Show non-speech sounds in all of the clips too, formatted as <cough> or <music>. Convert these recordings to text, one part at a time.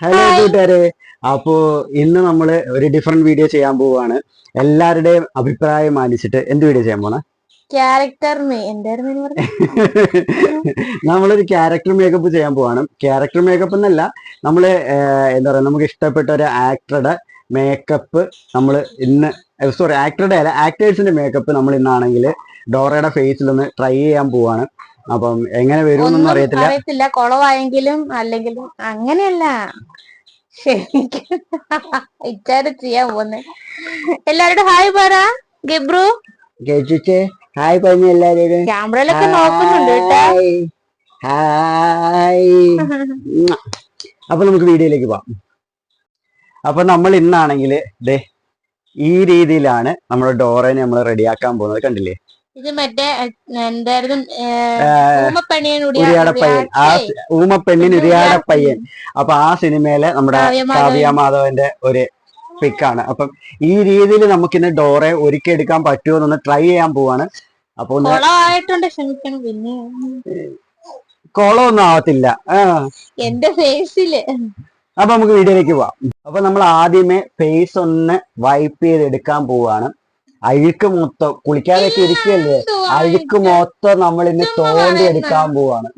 Hello കൂട്ടുകാരെ. അപ്പോ ഇന്ന് നമ്മൾ ഒരു ഡിഫറെന്റ് വീഡിയോ ചെയ്യാൻ പോവാണ്. എല്ലാവരുടെയും അഭിപ്രായം മാനിച്ചിട്ട് എന്ത് വീഡിയോ ചെയ്യാൻ പോണ? ക്യാരക്ടർ? <laughs> നമ്മളൊരു ക്യാരക്ടർ മേക്കപ്പ് ചെയ്യാൻ പോവാണ്. ക്യാരക്ടർ മേക്കപ്പ് എന്നല്ല നമ്മൾ എന്താ പറയാ നമുക്ക് ഇഷ്ടപ്പെട്ട ഒരു ആക്ടറുടെ മേക്കപ്പ് നമ്മൾ ഇന്ന് സോറി ആക്ടറുടെ അല്ല ആക്ടേഴ്സിന്റെ മേക്കപ്പ് നമ്മൾ ഇന്നാണെങ്കിൽ ഡോറയുടെ ഫേസിൽ ഒന്ന് ട്രൈ ചെയ്യാൻ പോവാണ്. അപ്പം എങ്ങനെ വരുമെന്നൊന്നും അറിയത്തില്ല. അറിയത്തില്ല. കുളവായെങ്കിലും അല്ലെങ്കിലും അങ്ങനെയല്ല. ഇച്ചാര് ചെയ്യാൻ പോന്നെ. എല്ലാവരോടും ഹായ് പറ ഗബ്രു. കേട്ടിട്ട് ഹായ് പറഞ്ഞു എല്ലാവരും ക്യാമറയിലൊക്കെ നോക്കുന്നുണ്ട് കേട്ടോ. ഹായ്. <laughs> അപ്പൊ നമുക്ക് വീഡിയോയിലേക്ക് പോവാം. അപ്പൊ നമ്മൾ ഇന്നാണെങ്കിൽ ദേ ഈ രീതിയിലാണ് നമ്മുടെ ഡോറേനെ നമ്മൾ റെഡിയാക്കാൻ പോകുന്നത്. കണ്ടില്ലേ? ഇത് മറ്റേ എന്തായിരുന്നു ഉരിയാടപ്പയ്യൻ. ആ ഊമപ്പെണ്ണിന് ഉരിയാടപ്പയ്യൻ. അപ്പൊ ആ സിനിമയിലെ നമ്മുടെ കാവ്യ മാധവന്റെ ഒരു പിക്കാണ്. അപ്പം ഈ രീതിയിൽ നമുക്ക് നമുക്കിന്ന് ഡോറെ ഒരുക്കി എടുക്കാൻ പറ്റുമോ എന്നൊന്ന് ട്രൈ ചെയ്യാൻ പോവാണ്. അപ്പൊ കോളമൊന്നും ആവത്തില്ല. ആ. എന്റെ ഫേസിൽ. അപ്പൊ നമുക്ക് വീഡിയോയിലേക്ക് പോവാം. അപ്പൊ നമ്മൾ ആദ്യമേ ഫേസ് ഒന്ന് വൈപ്പ് ചെയ്ത് എടുക്കാൻ പോവാണ്. അഴുക്ക് മൊത്തം കുളിക്കാനൊക്കെ ഇരിക്കല്ലേ? അഴുക്ക് മൊത്തം നമ്മൾ ഇന്ന് തോണ്ടി എടുക്കാൻ പോവാണ്.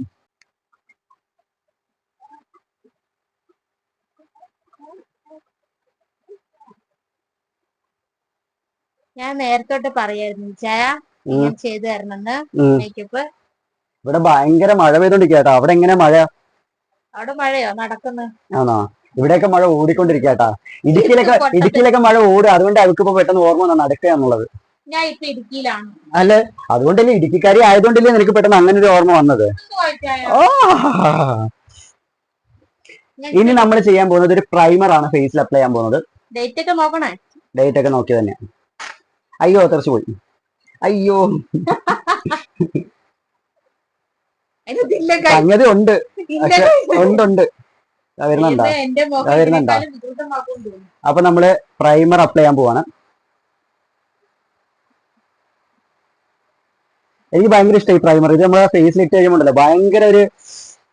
ഞാൻ നേരത്തോട്ട് പറയായിരുന്നു ചായ. ഞാൻ ചെയ്തു തരണമെന്ന് മേക്കപ്പ് ഇവിടെ ഭയങ്കര മഴ പെയ്തോണ്ടിരിക്കട്ടോ കേട്ടോ. അവിടെ എങ്ങനെ മഴ? അവിടെ മഴയോ? നടക്കുന്നു. ആണോ? ഇവിടെയൊക്കെ മഴ ഓടിക്കൊണ്ടിരിക്കട്ടാ ഇടുക്കിയിലൊക്കെ ഇടുക്കിയിലൊക്കെ മഴ ഓടും അതുകൊണ്ട് അവർക്ക് ഇപ്പൊ പെട്ടെന്ന് ഓർമ്മ വന്നാണ് നടക്കുക എന്നുള്ളത്. ഞാൻ ഇപ്പൊ ഇടുക്കിയിലാണ്. അല്ലെ? അതുകൊണ്ടല്ലേ ഇടുക്കിക്കാരി ആയതുകൊണ്ടല്ലേ നിനക്ക് പെട്ടെന്ന് അങ്ങനെ ഒരു ഓർമ്മ വന്നത്? ഓ! ഇനി നമ്മൾ ചെയ്യാൻ പോകുന്നത് ഒരു പ്രൈമർ ആണ് ഫേസിൽ അപ്ലൈ ചെയ്യാൻ പോകുന്നത്. ഡേറ്റ് ഒക്കെ നോക്കണേ. ഡേറ്റ് ഒക്കെ നോക്കി തന്നെ. അയ്യോ തെറിച്ചു പോയി. അയ്യോ. സംഗതി ഉണ്ട്. ഉണ്ട് ഉണ്ട് വരുന്നുണ്ടോ? അപ്പൊ നമ്മൾ പ്രൈമർ അപ്ലൈ ചെയ്യാൻ പോവാണ്. എനിക്ക് ഭയങ്കര ഇഷ്ടമായി പ്രൈമർ ഇത് നമ്മളെ ഫേസിൽ ഇട്ട് കഴിയുമ്പോണ്ടല്ലോ ഭയങ്കര ഒരു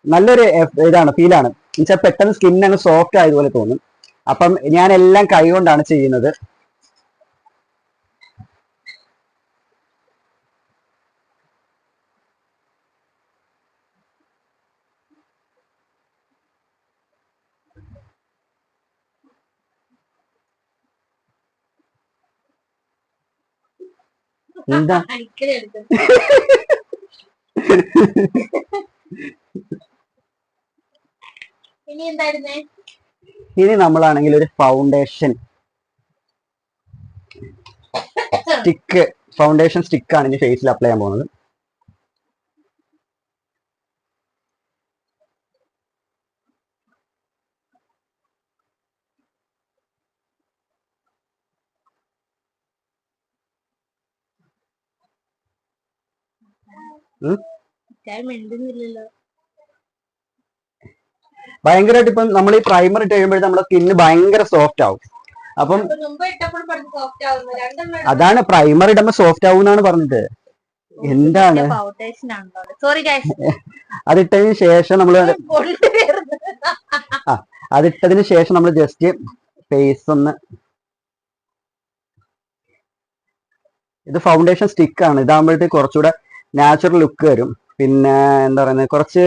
നല്ലൊരു ഇതാണ് ഫീലാണ് എന്നുവെച്ചാൽ പെട്ടെന്ന് സ്കിൻ അങ്ങ് സോഫ്റ്റ് ആയതുപോലെ തോന്നും. അപ്പം ഞാൻ എല്ലാം കൈ കൊണ്ടാണ് ചെയ്യുന്നത്. എന്താ? <laughs> ഇനി നമ്മളാണെങ്കിൽ ഒരു ഫൗണ്ടേഷൻ സ്റ്റിക്ക് ഫൗണ്ടേഷൻ സ്റ്റിക്കാണ് ഇനി ഫേസിൽ അപ്ലൈ ചെയ്യാൻ പോകുന്നത്. ഭയങ്കരമായിട്ട് ഇപ്പം നമ്മൾ ഈ പ്രൈമർ ഇട്ട് കഴിയുമ്പോഴത്തെ നമ്മുടെ സ്കിന്ന് ഭയങ്കര സോഫ്റ്റ് ആവും. അപ്പം അതാണ് പ്രൈമർ ഇടുമ്പോ സോഫ്റ്റ് ആവും എന്നാണ് പറഞ്ഞത് എന്താണ്? അതിട്ടതിന് ശേഷം നമ്മൾ അതിട്ടതിന് ശേഷം നമ്മൾ ജസ്റ്റ് ഫേസ് ഒന്ന് ഇത് ഫൗണ്ടേഷൻ സ്റ്റിക്ക് ആണ്. ഇതാകുമ്പോഴത്തേക്ക് കുറച്ചുകൂടെ നാച്ചുറൽ ലുക്ക് വരും. പിന്നെ എന്താ പറയുന്നത് കുറച്ച്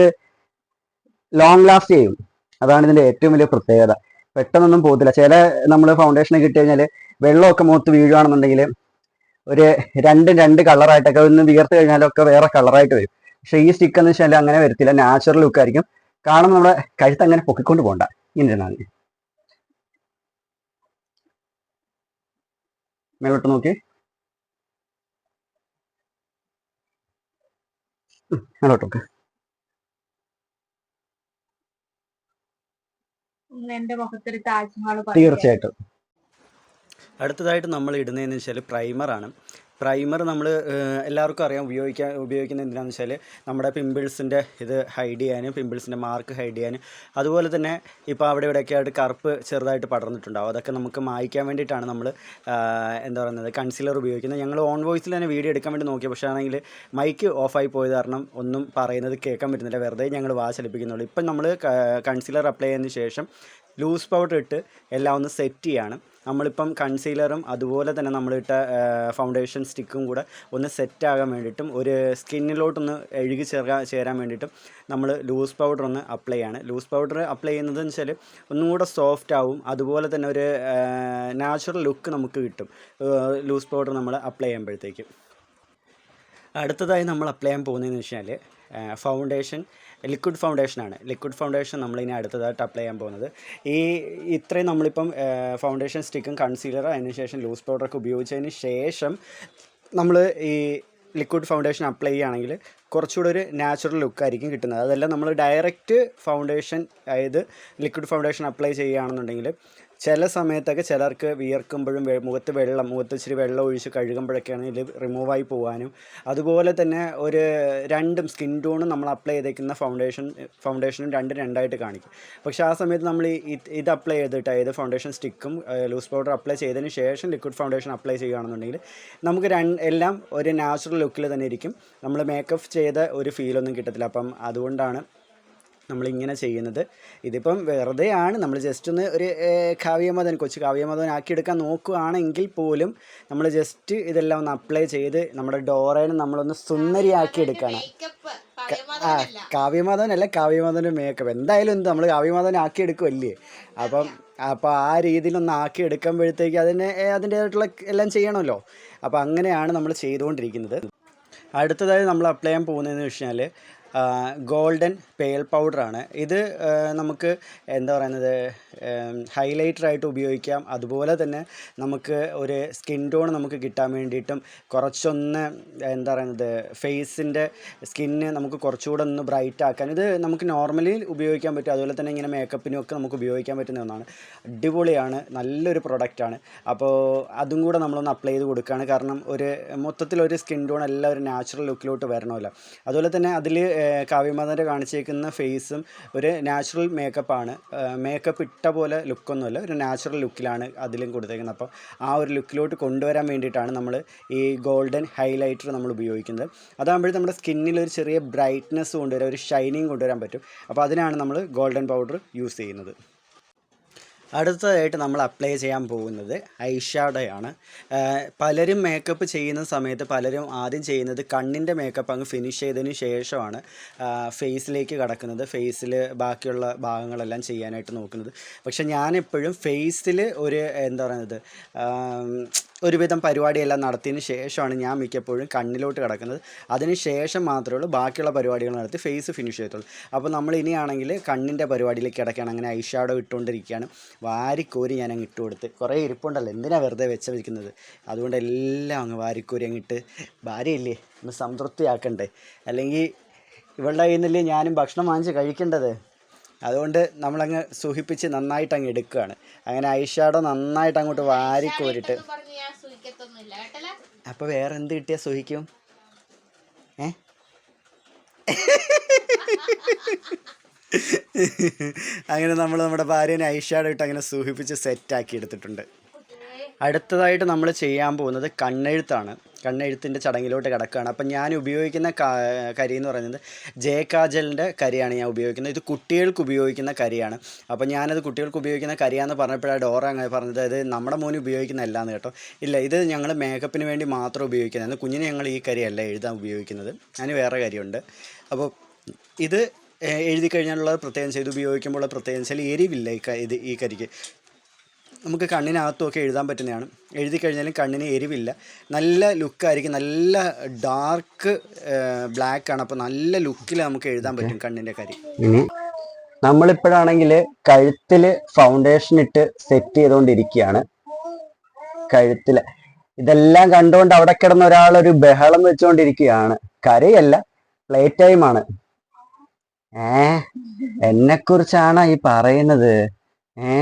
ലോങ് ലാസ്റ്റ് ചെയ്യും. അതാണ് ഇതിന്റെ ഏറ്റവും വലിയ പ്രത്യേകത. പെട്ടെന്നൊന്നും പോകത്തില്ല. ചില നമ്മൾ ഫൗണ്ടേഷൻ കിട്ടി കഴിഞ്ഞാൽ വെള്ളമൊക്കെ മുഖത്ത് വീഴുകയാണെന്നുണ്ടെങ്കിൽ ഒരു രണ്ട് രണ്ട് കളറായിട്ടൊക്കെ ഒന്ന് വിയർത്ത് കഴിഞ്ഞാലൊക്കെ വേറെ കളറായിട്ട് വരും. പക്ഷെ ഈ സ്റ്റിക്ക് എന്ന് വെച്ചാൽ അങ്ങനെ വരത്തില്ല. നാച്ചുറൽ ലുക്ക് ആയിരിക്കും. കാണുമ്പോൾ നമ്മുടെ കഴുത്ത് അങ്ങനെ പൊക്കിക്കൊണ്ട് പോകണ്ട. ഇങ്ങനെ ഇരുന്നാൽ മതി. മേലോട്ട് നോക്കി. നോക്ക്. എന്റെ മുഖത്തൊരു താജ്മഹൽ തീർച്ചയായിട്ടും. അടുത്തതായിട്ട് നമ്മൾ ഇടുന്നതെന്ന് വെച്ചാൽ പ്രൈമറാണ് പ്രൈമർ നമ്മൾ എല്ലാവർക്കും അറിയാം ഉപയോഗിക്കാൻ ഉപയോഗിക്കുന്നത് എന്തിനാണെന്ന് വെച്ചാൽ നമ്മുടെ പിമ്പിൾസിന്റെ ഇത് ഹൈഡ് ചെയ്യാനും പിമ്പിൾസിന്റെ മാർക്ക് ഹൈഡ് ചെയ്യാനും. അതുപോലെ തന്നെ ഇപ്പോൾ അവിടെ ഇവിടെയൊക്കെ ആയിട്ട് കറുപ്പ് ചെറുതായിട്ട് പടർന്നിട്ടുണ്ടാവും. അതൊക്കെ നമുക്ക് മായ്ക്കാൻ വേണ്ടിയിട്ടാണ് നമ്മൾ എന്താ പറയുന്നത് കൺസീലർ ഉപയോഗിക്കുന്നത്. ഞങ്ങൾ ഓൺ വോയിസിൽ തന്നെ വീഡിയോ എടുക്കാൻ വേണ്ടി നോക്കി പക്ഷേ ആണെങ്കിൽ മൈക്ക് ഓഫായി പോയത് കാരണം ഒന്നും പറയുന്നത് കേൾക്കാൻ പറ്റുന്നില്ല. വെറുതെ ഞങ്ങൾ വാശലിപ്പിക്കുന്നുള്ളൂ ഇപ്പം നമ്മൾ കൺസീലർ അപ്ലൈ ചെയ്തതിന് ശേഷം ലൂസ് പൗഡർ ഇട്ട് എല്ലാം ഒന്ന് സെറ്റ് ചെയ്യാണ്. നമ്മളിപ്പം കൺസീലറും അതുപോലെ തന്നെ നമ്മളിട്ട ഫൗണ്ടേഷൻ സ്റ്റിക്കും കൂടെ ഒന്ന് സെറ്റ് ആകാൻ വേണ്ടിയിട്ടും ഒരു സ്കിന്നിലോട്ടൊന്ന് എഴുകി ചേർക്കാൻ ചേരാൻ വേണ്ടിയിട്ടും നമ്മൾ ലൂസ് പൗഡർ ഒന്ന് അപ്ലൈ ചെയ്യാണ് ലൂസ് പൗഡർ അപ്ലൈ ചെയ്യുന്നതെന്ന് വെച്ചാൽ ഒന്നും കൂടെ സോഫ്റ്റ് ആവും അതുപോലെ തന്നെ ഒരു നാച്ചുറൽ ലുക്ക് നമുക്ക് കിട്ടും ലൂസ് പൗഡർ നമ്മൾ അപ്ലൈ ചെയ്യുമ്പോഴത്തേക്കും. അടുത്തതായി നമ്മൾ അപ്ലൈ ചെയ്യാൻ പോകുന്നതെന്ന് വെച്ചാൽ ഫൗണ്ടേഷൻ ലിക്വിഡ് ഫൗണ്ടേഷനാണ് ലിക്വിഡ് ഫൗണ്ടേഷൻ നമ്മളിനി അടുത്തതായിട്ട് അപ്ലൈ ചെയ്യാൻ പോകുന്നത്. ഈ ഇത്രയും നമ്മളിപ്പം ഫൗണ്ടേഷൻ സ്റ്റിക്കും കൺസീലർ അതിനുശേഷം ലൂസ് പൗഡറൊക്കെ ഉപയോഗിച്ചതിന് ശേഷം നമ്മൾ ഈ ലിക്വിഡ് ഫൗണ്ടേഷൻ അപ്ലൈ ചെയ്യുകയാണെങ്കിൽ കുറച്ചുകൂടെ ഒരു നാച്ചുറൽ ലുക്കായിരിക്കും കിട്ടുന്നത്. അതല്ല നമ്മൾ ഡയറക്റ്റ് ഫൗണ്ടേഷൻ അതായത് ലിക്വിഡ് ഫൗണ്ടേഷൻ അപ്ലൈ ചെയ്യുകയാണെന്നുണ്ടെങ്കിൽ ചില സമയത്തൊക്കെ ചിലർക്ക് വിയർക്കുമ്പോഴും മുഖത്ത് വെള്ളം മുഖത്ത് ഇച്ചിരി വെള്ളം ഒഴിച്ച് കഴുകുമ്പോഴൊക്കെയാണ് ഇത് റിമൂവായി പോകാനും അതുപോലെ തന്നെ ഒരു രണ്ടും സ്കിൻ ടോണും നമ്മൾ അപ്ലൈ ചെയ്തേക്കുന്ന ഫൗണ്ടേഷൻ ഫൗണ്ടേഷനും രണ്ടും രണ്ടായിട്ട് കാണിക്കും. പക്ഷേ ആ സമയത്ത് നമ്മൾ ഇത് അപ്ലൈ ചെയ്തിട്ട് അതായത് ഫൗണ്ടേഷൻ സ്റ്റിക്കും ലൂസ് പൗഡർ അപ്ലൈ ചെയ്തതിന് ശേഷം ലിക്വിഡ് ഫൗണ്ടേഷൻ അപ്ലൈ ചെയ്യുകയാണെന്നുണ്ടെങ്കിൽ നമുക്ക് എല്ലാം ഒരു നാച്ചുറൽ ലുക്കിൽ തന്നെ ഇരിക്കും. നമ്മൾ മേക്കപ്പ് ചെയ്ത ഒരു ഫീലൊന്നും കിട്ടത്തില്ല. അപ്പം അതുകൊണ്ടാണ് നമ്മളിങ്ങനെ ചെയ്യുന്നത്. ഇതിപ്പം വെറുതെയാണ് നമ്മൾ ജസ്റ്റ് ഒന്ന് ഒരു കാവ്യമതൻ കൊച്ചു കാവ്യമതൻ ആക്കിയെടുക്കാൻ നോക്കുകയാണെങ്കിൽ പോലും നമ്മൾ ജസ്റ്റ് ഇതെല്ലാം ഒന്ന് അപ്ലൈ ചെയ്ത് നമ്മുടെ ഡോറേനെ നമ്മളൊന്ന് സുന്ദരിയാക്കിയെടുക്കണം ആ കാവ്യമാധവനല്ല കാവ്യമാധവന്റെ മേക്കപ്പ് എന്തായാലും എന്ത് നമ്മൾ കാവ്യമാധവൻ ആക്കിയെടുക്കുമല്ലേ അപ്പം അപ്പോൾ ആ രീതിയിലൊന്ന് ആക്കി എടുക്കുമ്പോഴത്തേക്ക് അതിന് അതിന്റേതായിട്ടുള്ള എല്ലാം ചെയ്യണമല്ലോ. അപ്പോൾ അങ്ങനെയാണ് നമ്മൾ ചെയ്തുകൊണ്ടിരിക്കുന്നത്. അടുത്തതായി നമ്മൾ അപ്ലൈ ചെയ്യാൻ പോകുന്നതെന്ന് വെച്ചാൽ ഗോൾഡൻ പേൾ പൗഡറാണ്. ഇത് നമുക്ക് എന്താ പറയുന്നത് ഹൈലൈറ്ററായിട്ട് ഉപയോഗിക്കാം. അതുപോലെ തന്നെ നമുക്ക് ഒരു സ്കിൻ ടോൺ നമുക്ക് കിട്ടാൻ വേണ്ടിയിട്ടും കുറച്ചൊന്ന് എന്താ പറയുന്നത് ഫേസിന്റെ സ്കിന്ന് നമുക്ക് കുറച്ചുകൂടെ ഒന്ന് ബ്രൈറ്റ് ആക്കാൻ ഇത് നമുക്ക് നോർമലി ഉപയോഗിക്കാൻ പറ്റും. അതുപോലെ തന്നെ ഇങ്ങനെ മേക്കപ്പിനൊക്കെ നമുക്ക് ഉപയോഗിക്കാൻ പറ്റുന്ന ഒന്നാണ്. അടിപൊളിയാണ് നല്ലൊരു പ്രൊഡക്റ്റാണ്. അപ്പോൾ അതും കൂടെ നമ്മളൊന്ന് അപ്ലൈ ചെയ്ത് കൊടുക്കുകയാണ് കാരണം ഒരു മൊത്തത്തിലൊരു സ്കിൻ ടോൺ എല്ലാം ഒരു നാച്ചുറൽ ലുക്കിലോട്ട് വരണമല്ലോ. അതുപോലെ തന്നെ അതിൽ കാവ്യമാതന്റെ കാണിച്ചേക്കുന്ന ഫേസും ഒരു നാച്ചുറൽ മേക്കപ്പാണ്. മേക്കപ്പ് ഇട്ട പോലെ ലുക്കൊന്നുമല്ല ഒരു നാച്ചുറൽ ലുക്കിലാണ് അതിലും കൊടുത്തേക്കുന്നത്. അപ്പം ആ ഒരു ലുക്കിലോട്ട് കൊണ്ടുവരാൻ വേണ്ടിയിട്ടാണ് നമ്മൾ ഈ ഗോൾഡൻ ഹൈലൈറ്റർ നമ്മൾ ഉപയോഗിക്കുന്നത്. അതാകുമ്പോഴേ നമ്മുടെ സ്കിന്നിൽ ഒരു ചെറിയ ബ്രൈറ്റ്നസ് കൊണ്ടുവരാൻ ഒരു ഷൈനിങ് കൊണ്ടുവരാൻ പറ്റും. അപ്പോൾ അതിനാണ് നമ്മൾ ഗോൾഡൻ പൗഡർ യൂസ് ചെയ്യുന്നത്. അടുത്തതായിട്ട് നമ്മൾ അപ്ലൈ ചെയ്യാൻ പോകുന്നത് ഐഷാഡോയാണ്. പലരും മേക്കപ്പ് ചെയ്യുന്ന സമയത്ത് പലരും ആദ്യം ചെയ്യുന്നത് കണ്ണിന്റെ മേക്കപ്പ് അങ്ങ് ഫിനിഷ് ചെയ്തതിന് ശേഷമാണ് ഫേസിലേക്ക് കടക്കുന്നത്. ഫേസിൽ ബാക്കിയുള്ള ഭാഗങ്ങളെല്ലാം ചെയ്യാനായിട്ട് നോക്കുന്നത്. പക്ഷേ ഞാനെപ്പോഴും ഫേസിൽ ഒരു എന്താ പറയുന്നത് ഒരുവിധം പരിപാടിയെല്ലാം നടത്തിയതിന് ശേഷമാണ് ഞാൻ മിക്കപ്പോഴും കണ്ണിലോട്ട് കിടക്കുന്നത്. അതിന് ശേഷം മാത്രമേ ഉള്ളൂ ബാക്കിയുള്ള പരിപാടികൾ നടത്തി ഫേസ് ഫിനിഷ് ചെയ്യത്തുള്ളൂ അപ്പോൾ നമ്മൾ ഇനിയാണെങ്കിൽ കണ്ണിന്റെ പരിപാടിയിലേക്ക് കിടക്കുകയാണ് അങ്ങനെ ഐഷാഡോ ഇട്ടുകൊണ്ടിരിക്കുകയാണ്. വാരിക്കോരി ഞാൻ അങ്ങ് ഇട്ട് കൊടുത്ത് കുറേ ഇരിപ്പുണ്ടല്ലോ. എന്തിനാണ് വെറുതെ വെച്ച വെക്കുന്നത് അതുകൊണ്ട് എല്ലാം അങ്ങ് വാരിക്കോരി അങ്ങിട്ട് ഭാര്യയില്ലേ ഒന്ന് സംതൃപ്തിയാക്കണ്ടേ? അല്ലെങ്കിൽ ഇവളുടെ കയ്യിൽ നിന്നല്ലേ ഞാനും ഭക്ഷണം വാങ്ങിച്ച് കഴിക്കേണ്ടത്? അതുകൊണ്ട് നമ്മളങ്ങ് സുഹിപ്പിച്ച് നന്നായിട്ട് അങ്ങ് എടുക്കുകയാണ്. അങ്ങനെ ഐഷാഡോ നന്നായിട്ട് അങ്ങോട്ട് വാരിക്കോരിട്ട്. അപ്പോൾ വേറെ എന്ത് കിട്ടിയാൽ സുഹിക്കും ഏ? <laughs> അങ്ങനെ നമ്മൾ നമ്മുടെ ഭാര്യനെ ഐഷാഡ് ഇട്ട് അങ്ങനെ സൂഹിപ്പിച്ച് സെറ്റാക്കി എടുത്തിട്ടുണ്ട്. അടുത്തതായിട്ട് നമ്മൾ ചെയ്യാൻ പോകുന്നത് കണ്ണെഴുത്താണ്. കണ്ണെഴുത്തിന്റെ ചടങ്ങിലോട്ട് കിടക്കുകയാണ്. അപ്പം ഞാൻ ഉപയോഗിക്കുന്ന കരി എന്ന് പറയുന്നത് ജെ കാജലിന്റെ കരിയാണ് ഞാൻ ഉപയോഗിക്കുന്നത്. ഇത് കുട്ടികൾക്ക് ഉപയോഗിക്കുന്ന കരിയാണ്. അപ്പം ഞാനത് കുട്ടികൾക്ക് ഉപയോഗിക്കുന്ന കരിയാന്ന് പറഞ്ഞപ്പോഴാണ് ഡോറ അങ്ങനെ പറഞ്ഞത്. അത് നമ്മുടെ മോന് ഉപയോഗിക്കുന്നതല്ലാന്ന് കേട്ടോ. ഇല്ല ഇത് ഞങ്ങൾ മേക്കപ്പിന് വേണ്ടി മാത്രം ഉപയോഗിക്കുന്നത് കുഞ്ഞിന് ഞങ്ങൾ ഈ കരിയല്ല എഴുതാൻ ഉപയോഗിക്കുന്നത്. അതിന് വേറെ കാര്യമുണ്ട് അപ്പോൾ ഇത് എഴുതി കഴിഞ്ഞാലുള്ള പ്രത്യേകം ചെയ്ത് ഉപയോഗിക്കുമ്പോൾ പ്രത്യേകം ചില എരിവില്ല ഈ ഇത് ഈ കരിക്ക്. നമുക്ക് കണ്ണിനകത്തുമൊക്കെ എഴുതാൻ പറ്റുന്നതാണ്. എഴുതി കഴിഞ്ഞാലും കണ്ണിന് എരിവില്ല. നല്ല ലുക്കായിരിക്കും. നല്ല ഡാർക്ക് ബ്ലാക്ക് ആണ്. അപ്പോൾ നല്ല ലുക്കിൽ നമുക്ക് എഴുതാൻ പറ്റും കണ്ണിന്റെ കരി. ഇനി നമ്മളിപ്പോഴാണെങ്കിൽ കഴുത്തിൽ ഫൗണ്ടേഷൻ ഇട്ട് സെറ്റ് ചെയ്തുകൊണ്ടിരിക്കുകയാണ് കഴുത്തിൽ ഇതെല്ലാം കണ്ടുകൊണ്ട് അവിടെ കിടന്ന ഒരാൾ ഒരു ബഹളം വെച്ചുകൊണ്ടിരിക്കുകയാണ് കരയല്ല. പ്ലേ ടൈമാണ് ഏ? എന്നെ കുറിച്ചാണ് ഈ പറയുന്നത്? ഏ?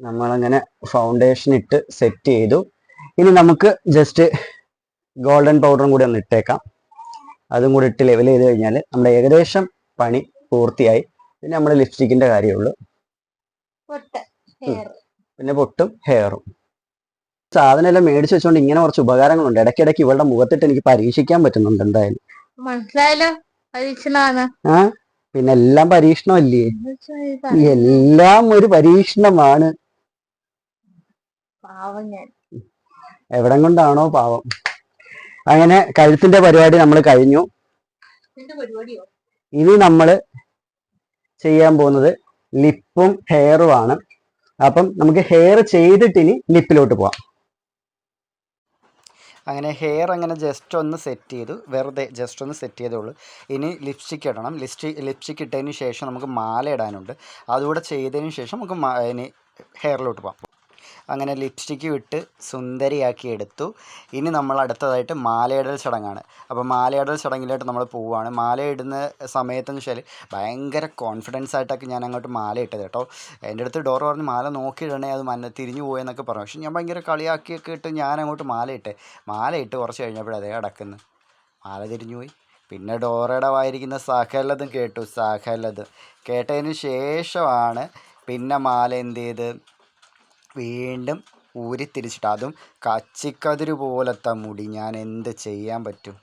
നമ്മളങ്ങനെ ഫൗണ്ടേഷൻ ഇട്ട് സെറ്റ് ചെയ്തു. ഇനി നമുക്ക് ജസ്റ്റ് ഗോൾഡൻ പൗഡറും കൂടി ഒന്ന് ഇട്ടേക്കാം. അതും കൂടി ഇട്ട് ലെവൽ ചെയ്ത് കഴിഞ്ഞാൽ നമ്മുടെ ഏകദേശം പണി പൂർത്തിയായി. പിന്നെ നമ്മൾ ലിപ്സ്റ്റിക്കിന്റെ കാര്യമുള്ളൂ പിന്നെ പൊട്ടും ഹെയറും സാധനം എല്ലാം വെച്ചോണ്ട് ഇങ്ങനെ കുറച്ച് ഉപകാരങ്ങളുണ്ട്. ഇടയ്ക്കിടയ്ക്ക് ഇവളുടെ മുഖത്തിട്ട് എനിക്ക് പരീക്ഷിക്കാൻ പറ്റുന്നുണ്ട് എന്തായാലും. മനസ്സിലായല്ലോ? പരീക്ഷണമാണ്. ആ? പിന്നെ എല്ലാം പരീക്ഷണമല്ലേ? എല്ലാം ഒരു പരീക്ഷണമാണ്. പാവം ഞാൻ. എവിടം കൊണ്ടാണോ പാവം. അങ്ങനെ കഴുത്തിന്റെ പരിപാടി നമ്മൾ കഴിഞ്ഞു. പരിപാടിയോ? ഇനി നമ്മൾ ചെയ്യാൻ പോകുന്നത് ലിപ്പും ഹെയറും ആണ്. അപ്പം നമുക്ക് ഹെയർ ചെയ്തിട്ട് ഇനി ലിപ്പിലോട്ട് പോവാം. അങ്ങനെ ഹെയർ അങ്ങനെ ജസ്റ്റ് ഒന്ന് സെറ്റ് ചെയ്തു. വെറുതെ ജസ്റ്റ് ഒന്ന് സെറ്റ് ചെയ്തോളൂ ഇനി ലിപ്സ്റ്റിക് ഇടണം. ലിപ്സ്റ്റിക് ലിപ്സ്റ്റിക് ഇട്ടതിന് ശേഷം നമുക്ക് മാല ഇടാനുണ്ട്. അതുകൂടെ ചെയ്തതിന് ശേഷം നമുക്ക് ഇനി ഹെയറിലോട്ട് പോകാം. അങ്ങനെ ലിപ്സ്റ്റിക്ക് വിട്ട് സുന്ദരിയാക്കി എടുത്തു ഇനി നമ്മൾ അടുത്തതായിട്ട് മാലയിടൽ ചടങ്ങാണ്. അപ്പോൾ മാലയിടൽ ചടങ്ങിലോട്ട് നമ്മൾ പോവുകയാണ്. മാലയിടുന്ന സമയത്തെന്ന് വെച്ചാൽ ഭയങ്കര കോൺഫിഡൻസ് ആയിട്ടൊക്കെ ഞാൻ അങ്ങോട്ട് മാല ഇട്ടത് കേട്ടോ. എന്റെ അടുത്ത് ഡോർ പറഞ്ഞ് മാല നോക്കിയിടണേ അത് മന്ന തിരിഞ്ഞു പോയെന്നൊക്കെ പറഞ്ഞു. പക്ഷെ ഞാൻ ഭയങ്കര കളിയാക്കിയൊക്കെ ഇട്ട് ഞാൻ അങ്ങോട്ട് മാല ഇട്ടെ. മാല ഇട്ട് കുറച്ച് കഴിഞ്ഞപ്പോഴേ അതേ അടക്കുന്നു മാല തിരിഞ്ഞു പോയി. പിന്നെ ഡോറയുടെ വായിരിക്കുന്ന സകലതും കേട്ടു. സഹലത്. കേട്ടതിന് ശേഷമാണ് പിന്നെ മാല എന്ത് ചെയ്ത്? വീണ്ടും ഊരിത്തിരിച്ചിട്ട് അതും കച്ചിക്കതിര് പോലത്തെ മുടി ഞാൻ എന്ത് ചെയ്യാൻ പറ്റും?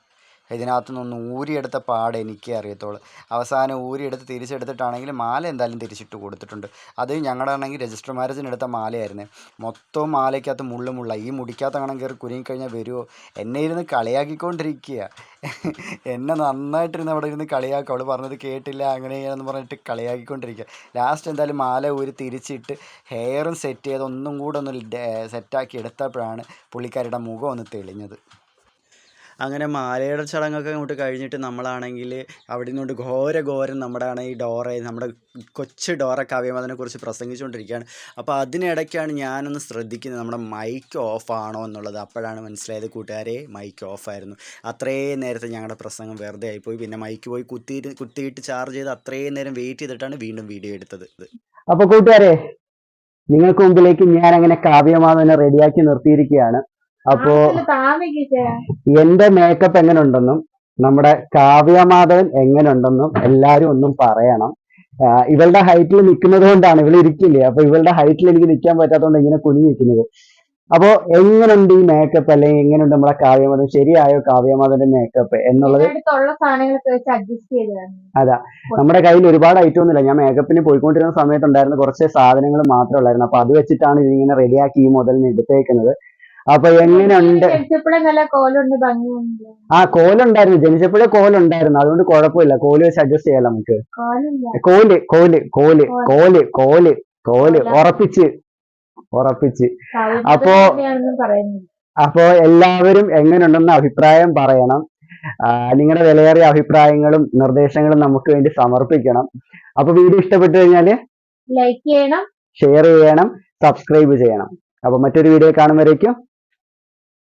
ഇതിനകത്തു നിന്ന് ഊരിയെടുത്ത പാട് എനിക്കേ അറിയത്തുള്ളൂ. അവസാനം ഊരിയെടുത്ത് തിരിച്ചെടുത്തിട്ടാണെങ്കിൽ മാല എന്തായാലും തിരിച്ചിട്ട് കൊടുത്തിട്ടുണ്ട്. അത് ഞങ്ങളുടെ ആണെങ്കിൽ രജിസ്റ്റർ മാരേജിന് എടുത്ത മാലയായിരുന്നു. മൊത്തം മാലയ്ക്കകത്ത് മുള്ളു മുള്ള. ഈ മുടിക്കകത്ത് അങ്ങനെ കയറി കുരുങ്ങിക്കഴിഞ്ഞാൽ വരുമോ എന്നെ ഇരുന്ന് കളിയാക്കിക്കൊണ്ടിരിക്കുക. എന്നെ നന്നായിട്ടിരുന്ന് അവിടെ ഇരുന്ന് കളിയാക്കും. അവൾ പറഞ്ഞത് കേട്ടില്ല അങ്ങനെ ഇങ്ങനെയെന്ന് പറഞ്ഞിട്ട് കളിയാക്കിക്കൊണ്ടിരിക്കുക. ലാസ്റ്റ് എന്തായാലും മാല ഊരി തിരിച്ചിട്ട് ഹെയറും സെറ്റ് ചെയ്ത് ഒന്നും കൂടെ ഒന്ന് സെറ്റാക്കി എടുത്തപ്പോഴാണ് പുള്ളിക്കാരുടെ മുഖം ഒന്ന് തെളിഞ്ഞത്. അങ്ങനെ മാലയുടെ ചടങ്ങൊക്കെ അങ്ങോട്ട് കഴിഞ്ഞിട്ട് നമ്മളാണെങ്കിൽ അവിടെ നിന്നുകൊണ്ട് ഘോര ഘോരം നമ്മുടെ ആണ് ഈ ഡോറ നമ്മുടെ കൊച്ചു ഡോറ കാവ്യമതിനെ കുറിച്ച് പ്രസംഗിച്ചുകൊണ്ടിരിക്കുകയാണ്. അപ്പോൾ അതിനിടയ്ക്കാണ് ഞാനൊന്ന് ശ്രദ്ധിക്കുന്നത് നമ്മുടെ മൈക്ക് ഓഫ് ആണോ എന്നുള്ളത്. അപ്പോഴാണ് മനസ്സിലായത് കൂട്ടുകാരെ മൈക്ക് ഓഫായിരുന്നു അത്രയും നേരത്തെ ഞങ്ങളുടെ പ്രസംഗം വെറുതെ ആയിപ്പോയി. പിന്നെ മൈക്ക് പോയി കുത്തി കുത്തിയിട്ട് ചാർജ് ചെയ്ത് അത്രയും നേരം വെയിറ്റ് ചെയ്തിട്ടാണ് വീണ്ടും വീഡിയോ എടുത്തത്. അപ്പോൾ അപ്പൊ കൂട്ടുകാരെ നിങ്ങൾക്ക് മുമ്പിലേക്ക് ഞാൻ അങ്ങനെ കാവ്യമാധവനെ റെഡിയാക്കി നിർത്തിയിരിക്കുകയാണ്. അപ്പോ എന്റെ മേക്കപ്പ് എങ്ങനെ ഉണ്ടെന്നും നമ്മുടെ കാവ്യമാധവൻ എങ്ങനെ ഉണ്ടെന്നും എല്ലാരും ഒന്നും പറയണം. ഇവളുടെ ഹൈറ്റിൽ നിൽക്കുന്നത് കൊണ്ടാണ് ഇവൾ ഇരിക്കില്ലേ? അപ്പൊ ഇവളുടെ ഹൈറ്റിൽ എനിക്ക് നിൽക്കാൻ പറ്റാത്തതുകൊണ്ട് ഇങ്ങനെ കുനിഞ്ഞു നിൽക്കുന്നത് അപ്പോ എങ്ങനെയുണ്ട് ഈ മേക്കപ്പ് അല്ലെങ്കിൽ എങ്ങനെയുണ്ട് നമ്മുടെ കാവ്യമാധവൻ ശരിയായോ കാവ്യമാധവന്റെ മേക്കപ്പ് എന്നുള്ളത്? അതാ. നമ്മുടെ കയ്യിൽ ഒരുപാട് ഐറ്റം ഒന്നുമില്ല. ഞാൻ മേക്കപ്പിന് പോയിക്കൊണ്ടിരുന്ന സമയത്തുണ്ടായിരുന്ന കുറച്ച് സാധനങ്ങൾ മാത്രമേ ഉള്ളായിരുന്നു. അപ്പൊ അത് വെച്ചിട്ടാണ് ഇതിങ്ങനെ റെഡിയാക്കി ഈ മുതലിന് എടുത്തേക്കുന്നത്. അപ്പൊ എങ്ങനെയുണ്ട്? ആ കോലുണ്ടായിരുന്നു. ജനിച്ചപ്പോഴേ കോലുണ്ടായിരുന്നു. അതുകൊണ്ട് കുഴപ്പമില്ല. കോൽ വെച്ച് അഡ്ജസ്റ്റ് ചെയ്യാം നമുക്ക്? കോൽ കോൽ കോൽ കോൽ. കോൽ കോൽ ഉറപ്പിച്ച്. ഉറപ്പിച്ച്. അപ്പോ- അപ്പോ എല്ലാവരും എങ്ങനെയുണ്ടെന്ന് അഭിപ്രായം പറയണം. നിങ്ങളുടെ വിലയേറിയ അഭിപ്രായങ്ങളും നിർദ്ദേശങ്ങളും നമുക്ക് വേണ്ടി സമർപ്പിക്കണം. അപ്പൊ വീഡിയോ ഇഷ്ടപ്പെട്ടു കഴിഞ്ഞാൽ ലൈക്ക് ചെയ്യണം. ഷെയർ ചെയ്യണം. സബ്സ്ക്രൈബ് ചെയ്യണം. അപ്പൊ മറ്റൊരു വീഡിയോ കാണുമ്പോഴേക്കും